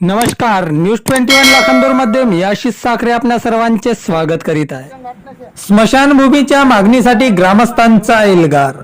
नमस्कार news twenty one लाखांदूरमध्ये मी आशिष साखरे आपल्या सर्वांचे स्वागत करीत आहे. स्मशानभूमीच्या मागणीसाठी ग्रामस्थांचा एल्गार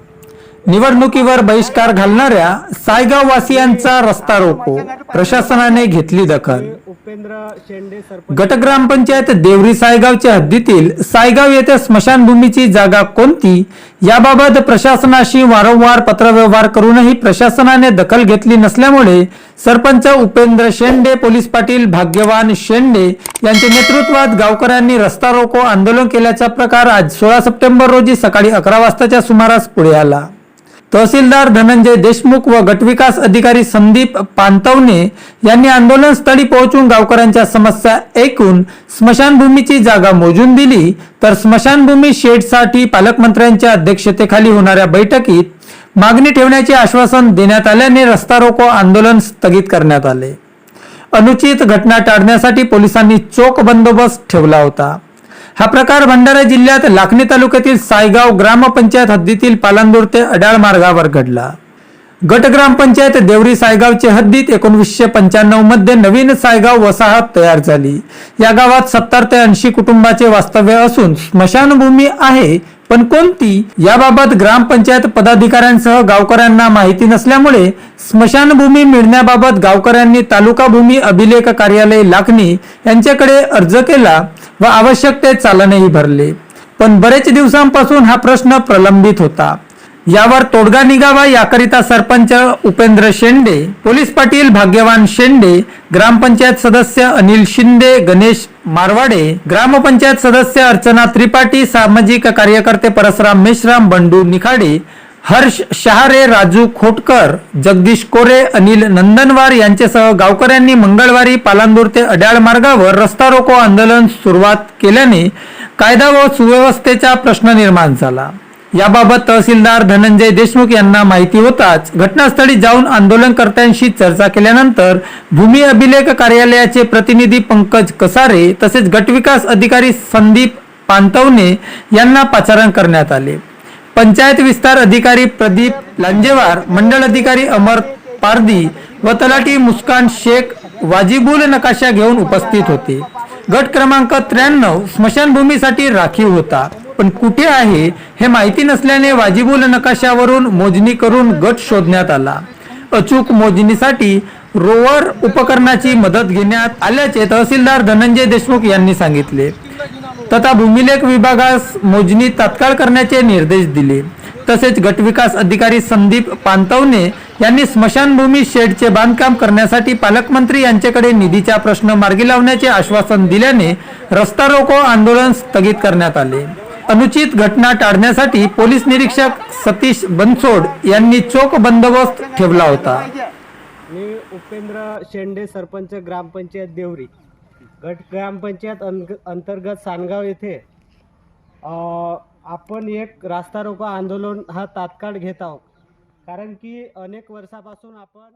निवडणुकीवर बहिष्कार घालणाऱ्या सायगाव वासियांचा रस्ता रोको. प्रशासनाने घेतली दखल. उपेंद्र शेंडे गटग्रामपंचायत देवरी सायगावच्या हद्दीतील सायगाव येथे स्मशानभूमीची जागा कोणती? याबाबत प्रशासनाशी वारंवार पत्रव्यवहार करूनही प्रशासनाने दखल घेतली नसल्यामुळे सरपंच उपेंद्र शेंडे पोलीस पाटील भाग्यवान शेंडे यांच्या नेतृत्वात गावकऱ्यांनी रस्ता रोको आंदोलन केल्याचा प्रकार आज सोळा सप्टेंबर रोजी सकाळी अकरा वाजताच्या सुमारास पुढे आला. तहसीलदार धनंजय देशमुख व गटविकास अधिकारी संदीप पांतवणे यांनी आंदोलनस्थळी पोहोचून गावकऱ्यांच्या समस्या ऐकून स्मशानभूमीची जागा मोजून दिली. तर स्मशानभूमी शेडसाठी पालकमंत्र्यांच्या अध्यक्षतेखाली होणाऱ्या बैठकीत मागणी ठेवण्याचे आश्वासन देण्यात आल्याने रस्ता रोको आंदोलन स्थगित करण्यात आले. अनुचित घटना टाळण्यासाठी पोलिसांनी चोख बंदोबस्त ठेवला होता. हा प्रकार भंडारा जिल्ह्यात लाखणी तालुक्यातील सायगाव ग्रामपंचायत हद्दीतील पालांदूर ते अडाळ मार्गावर घडला. गट ग्रामपंचायत देवरी सायगावचे हद्दीत एकोणवीसशे पंच्याण्णवमध्ये नवीन सायगाव वसाहत तयार झाली. या गावात सत्तर ते ऐंशी कुटुंबाचे वास्तव्य असून स्मशानभूमी आहे पण कोणती? याबाबत ग्रामपंचायत पदाधिकाऱ्यांसह गावकऱ्यांना माहिती नसल्यामुळे स्मशानभूमी मिळण्याबाबत गावकऱ्यांनी तालुका भूमी अभिलेख कार्यालय लाखणी यांच्याकडे अर्ज केला. व आवश्यक ते चालनही भरले. पण बरेच दिवसांपासून हा प्रश्न प्रलंबित होता. यावर तोडगा निघावा याकरिता सरपंच उपेंद्र शेंडे पोलीस पाटील भाग्यवान शेंडे ग्रामपंचायत सदस्य अनिल शिंदे गणेश मारवाडे ग्रामपंचायत सदस्य अर्चना त्रिपाठी सामाजिक कार्यकर्ते परसराम मेश्राम बंडू निखाडे हर्ष शहारे राजू खोटकर जगदीश कोरे अनिल नंदनवार यांच्यासह गावकऱ्यांनी मंगळवारी पालांदूर ते अड्याळ मार्गावर रस्ता रोको आंदोलन सुरुवात केल्याने कायदा व सुव्यवस्थेचा प्रश्न निर्माण झाला. याबाबत तहसीलदार धनंजय देशमुख यांना माहिती होताच घटनास्थळी जाऊन आंदोलनकर्त्यांशी चर्चा केल्यानंतर भूमी अभिलेख कार्यालयाचे प्रतिनिधी पंकज कसारे तसेच गटविकास अधिकारी संदीप पांतवणे यांना पाचारण करण्यात आले. पंचायत विस्तार अधिकारी प्रदीप लांजेवार मंडळ अधिकारी अमर पारदी व तलाठी मुस्कान शेख वाजिबुल नकाशा घेऊन उपस्थित होते. गट क्रमांक त्र्याण्णव स्मशानभूमीसाठी राखीव होता. पण कुठे आहे हे माहिती नसल्याने वाजिबुल नकाशावरून मोजणी करून गट शोधण्यात आला. अचूक मोजणीसाठी रोवर उपकरणाची मदत घेण्यात आल्याचे तहसीलदार धनंजय देशमुख यांनी सांगितले. तथा भूमिलेख विभागास मोजणी तात्काळ करण्याचे निर्देश दिले. तसेच गटविकास अधिकारी संदीप पांतवणे यांनी स्मशानभूमी शेडचे बांधकाम करण्यासाठी पालकमंत्री यांच्याकडे निधीचा प्रश्न मार्गी लावण्याचे आश्वासन दिल्याने रस्ता रोको आंदोलन स्थगित करण्यात आले. अनुचित घटना टाळण्यासाठी पोलीस निरीक्षक सतीश बनसोड यांनी चोख बंदोबस्त ठेवला होता. मी उपेंद्र शेंडे सरपंच ग्रामपंचायत देवरी. गट ग्रामपंचायत अंग- अंतर्गत सानगाव येथे आपण एक रास्ता रोको आंदोलन हा तात्काळ घेत आहोत. कारण की अनेक वर्षापासून आपण